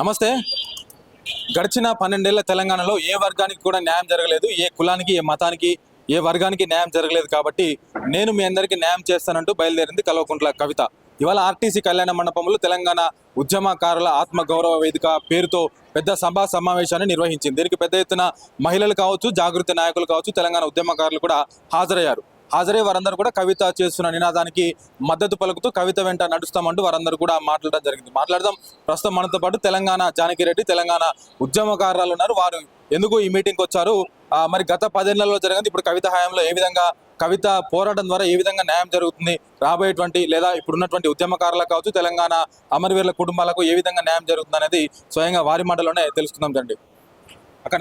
నమస్తే. గడిచిన పన్నెండేళ్ళ తెలంగాణలో ఏ వర్గానికి కూడా న్యాయం జరగలేదు ఏ కులానికి ఏ మతానికి ఏ వర్గానికి న్యాయం జరగలేదు కాబట్టి నేను మీ అందరికీ న్యాయం చేస్తానంటూ బయలుదేరింది కల్వకుంట్ల కవిత. ఇవాళ ఆర్టీసీ కళ్యాణ మండపంలో తెలంగాణ ఉద్యమకారుల ఆత్మ గౌరవ వేదిక పేరుతో పెద్ద సభా సమావేశాన్ని నిర్వహించింది. దీనికి పెద్ద ఎత్తున మహిళలు కావచ్చు జాగృతి నాయకులు కావచ్చు తెలంగాణ ఉద్యమకారులు కూడా హాజరయ్యారు. హాజరై వారందరూ కూడా కవిత చేస్తున్న నినాదానికి మద్దతు పలుకుతూ కవిత వెంట నడుస్తామంటూ వారందరూ కూడా మాట్లాడడం జరిగింది. మాట్లాడదాం. ప్రస్తుతం మనతో పాటు తెలంగాణ జానకిరెడ్డి తెలంగాణ ఉద్యమకారులు ఉన్నారు. వారు ఎందుకు ఈ మీటింగ్కి వచ్చారు? మరి గత పదేళ్ళలో జరిగింది. ఇప్పుడు కవిత హయాంలో ఏ విధంగా కవిత పోరాటం ద్వారా ఏ విధంగా న్యాయం జరుగుతుంది? రాబోయేటువంటి లేదా ఇప్పుడున్నటువంటి ఉద్యమకారులకు కావచ్చు తెలంగాణ అమరవీరుల కుటుంబాలకు ఏ విధంగా న్యాయం జరుగుతుంది అనేది స్వయంగా వారి మాటలోనే తెలుసుకుందాం అక్క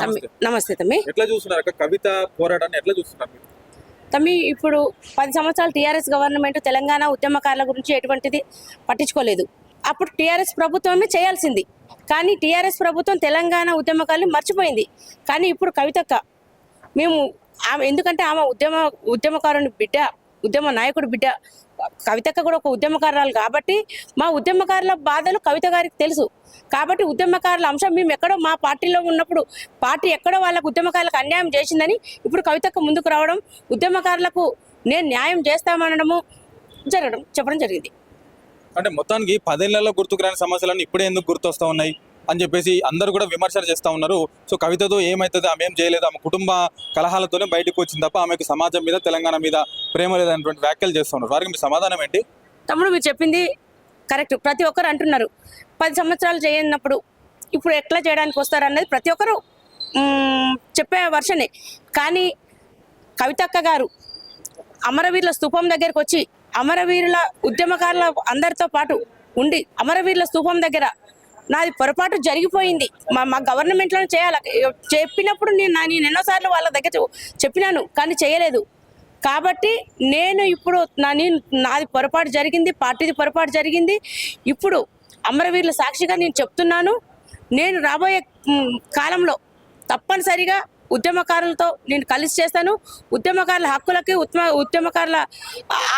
నమస్తే. తమ్మి. ఎట్లా చూస్తున్నారు? కవిత పోరాటాన్ని ఎట్లా చూస్తున్నారు? తమ్మి ఇప్పుడు పది సంవత్సరాలు టీఆర్ఎస్ గవర్నమెంట్ తెలంగాణ ఉద్యమకారుల గురించి ఎటువంటిది పట్టించుకోలేదు. అప్పుడు టీఆర్ఎస్ ప్రభుత్వమే చేయాల్సింది. కానీ టీఆర్ఎస్ ప్రభుత్వం తెలంగాణ ఉద్యమకారులు మర్చిపోయింది. కానీ ఇప్పుడు కవితక్క మేము ఆమె ఎందుకంటే ఆమె ఉద్యమ ఉద్యమకారుని బిడ్డ ఉద్యమ నాయకుడు బిడ్డ కవితక్క కూడా ఒక ఉద్యమకారురాలు కాబట్టి మా ఉద్యమకారుల బాధలు కవిత గారికి తెలుసు. కాబట్టి ఉద్యమకారుల అంశం మేము ఎక్కడో మా పార్టీలో ఉన్నప్పుడు పార్టీ ఎక్కడో వాళ్ళకు ఉద్యమకారులకు అన్యాయం చేసిందని ఇప్పుడు కవితక్క ముందుకు రావడం ఉద్యమకారులకు నేను న్యాయం చేస్తామనడము జరగడం చెప్పడం జరిగింది. అంటే మొత్తానికి పదేళ్ళలో గుర్తుకు రాని సమస్యలను ఇప్పుడే ఎందుకు గుర్తొస్తా ఉన్నాయి? అని చెప్పేసి అందరూ కూడా విమర్శలు చేస్తూ ఉన్నారు. సో కవితతో ఏమవుతుంది ఆమె ఏం చేయలేదు. ఆమె కుటుంబ కలహాలతోనే బయటకు వచ్చింది తప్ప ఆమెకు సమాజం మీద తెలంగాణ మీద ప్రేమ లేదనేటువంటి వ్యాఖ్యలు చేస్తూ ఉన్నారు. వారికి మీ సమాధానం ఏంటి? తమ్ముడు మీరు చెప్పింది కరెక్ట్. ప్రతి ఒక్కరు అంటున్నారు. పది సంవత్సరాలు చేయనప్పుడు ఇప్పుడు ఎట్లా చేయడానికి వస్తారు అన్నది ప్రతి ఒక్కరు చెప్పే వర్షనే. కానీ కవితక్క గారు అమరవీరుల స్థూపం దగ్గరకు వచ్చి అమరవీరుల ఉద్యమకారుల అందరితో పాటు ఉండి అమరవీరుల స్థూపం దగ్గర నాది పొరపాటు జరిగిపోయింది. మా మా గవర్నమెంట్లో చేయాలి? చెప్పినప్పుడు నేను నా- నేను ఎన్నోసార్లు వాళ్ళ దగ్గర చెప్పినాను కానీ చేయలేదు. కాబట్టి నేను ఇప్పుడు నా నేను నాది పొరపాటు జరిగింది పార్టీది పొరపాటు జరిగింది. ఇప్పుడు అమరవీరుల సాక్షిగా నేను చెప్తున్నాను. నేను రాబోయే కాలంలో తప్పనిసరిగా ఉద్యమకారులతో నేను కలిసి చేస్తాను ఉద్యమకారుల హక్కులకి ఉద్యమ ఉద్యమకారుల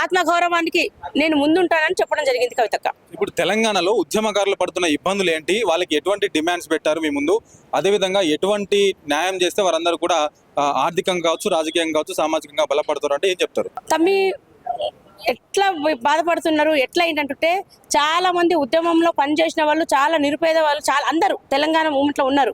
ఆత్మగౌరవానికి నేను ముందుంటానని చెప్పడం జరిగింది కవితక్క. ఇప్పుడు తెలంగాణలో ఉద్యమకారులు పడుతున్న ఇబ్బందులు ఏంటి వాళ్ళకి ఎటువంటి డిమాండ్స్ పెట్టారు మీ ముందు? అదేవిధంగా ఎటువంటి న్యాయం చేస్తే వారందరూ కూడా ఆర్థికంగా కావచ్చు రాజకీయంగా కావచ్చు సామాజికంగా బలపడతారు అంటే ఏం చెప్తారు? తమ్మి ఎట్లా బాధపడుతున్నారు ఎట్లా ఏంటంటే చాలా మంది ఉద్యమంలో పనిచేసిన వాళ్ళు చాలా నిరుపేద వాళ్ళు చాలా అందరూ తెలంగాణ మూమెంట్లో ఉన్నారు.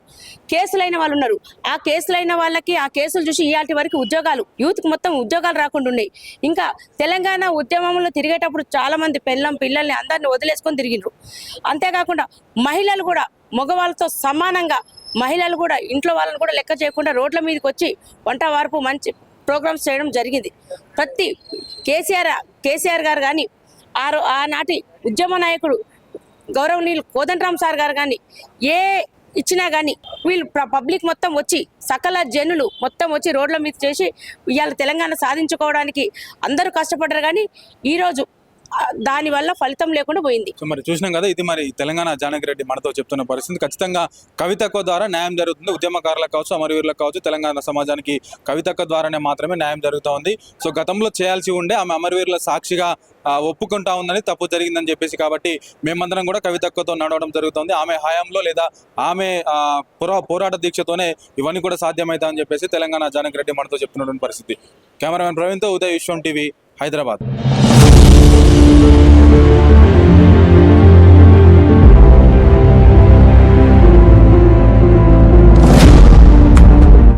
కేసులైన వాళ్ళు ఉన్నారు. ఆ కేసులైన వాళ్ళకి ఆ కేసులు చూసి ఇవాటి వరకు ఉద్యోగాలు యూత్కి మొత్తం ఉద్యోగాలు రాకుండా ఉన్నాయి. ఇంకా తెలంగాణ ఉద్యమంలో తిరిగేటప్పుడు చాలా మంది పిల్లం పిల్లల్ని అందరిని వదిలేసుకొని తిరిగిండ్రు అంతేకాకుండా మహిళలు కూడా మగవాళ్ళతో సమానంగా మహిళలు కూడా ఇంట్లో వాళ్ళని కూడా లెక్క చేయకుండా రోడ్ల మీదకి వచ్చి వంట వార్పు మంచి ప్రోగ్రామ్స్ చేయడం జరిగింది. ప్రతి కేసీఆర్ కేసీఆర్ గారు కానీ ఆ రో- ఆనాటి ఉద్యమ నాయకుడు గౌరవనీయులు కోదండరామ్ సార్ గారు కానీ ఏ ఇచ్చినా కానీ వీళ్ళు పబ్లిక్ మొత్తం వచ్చి సకల జనులు మొత్తం వచ్చి రోడ్ల మీద చేసి ఇవాళ తెలంగాణ సాధించుకోవడానికి అందరూ కష్టపడ్డారు కానీ ఈరోజు దానివల్ల ఫలితం లేకుండా పోయింది. సో మరి చూసినాం కదా ఇది మరి తెలంగాణ జానకి రెడ్డి మనతో చెప్తున్న పరిస్థితి. ఖచ్చితంగా కవితక్క ద్వారా న్యాయం జరుగుతుంది. ఉద్యమకారులకు కావచ్చు అమరవీరులకు కావచ్చు తెలంగాణ సమాజానికి కవితక్క ద్వారానే మాత్రమే న్యాయం జరుగుతూ ఉంది. సో గతంలో చేయాల్సి ఉండే ఆమె అమరవీరుల సాక్షిగా ఒప్పుకుంటా ఉందని తప్పు జరిగిందని చెప్పేసి కాబట్టి మేమందరం కూడా కవితక్కతో నడవడం జరుగుతుంది. ఆమె హయాంలో లేదా ఆమె పురా పోరాట దీక్షతోనే ఇవన్నీ కూడా సాధ్యమవుతా అని చెప్పేసి తెలంగాణ జానకి రెడ్డి మనతో చెప్తున్నటువంటి పరిస్థితి. Cameraman ప్రవీణ్తో Uday Vishwam TV Hyderabad. Thank you.